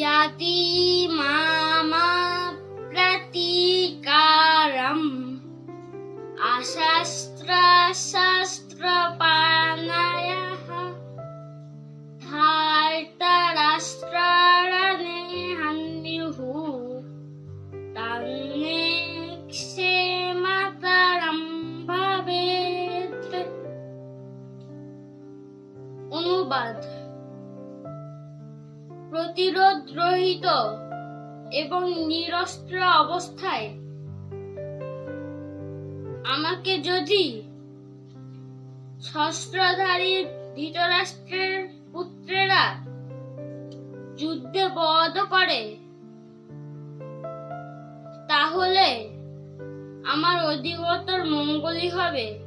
यतीमामा प्रतीकारम् अशस्त्रशस्त्रपाणयः धार्तराष्ट्रारणे हन्युः तन्मे क्षेमतरं ভবেত অনুবাদ প্রতিরোধ রহিত এবং নিরস্ত্র অবস্থায়। আমাকে যদি শস্ত্রধারী ধৃতরাষ্ট্রের পুত্রেরা যুদ্ধে বধ করে, তাহলে আমার অধিকতর মঙ্গলই হবে।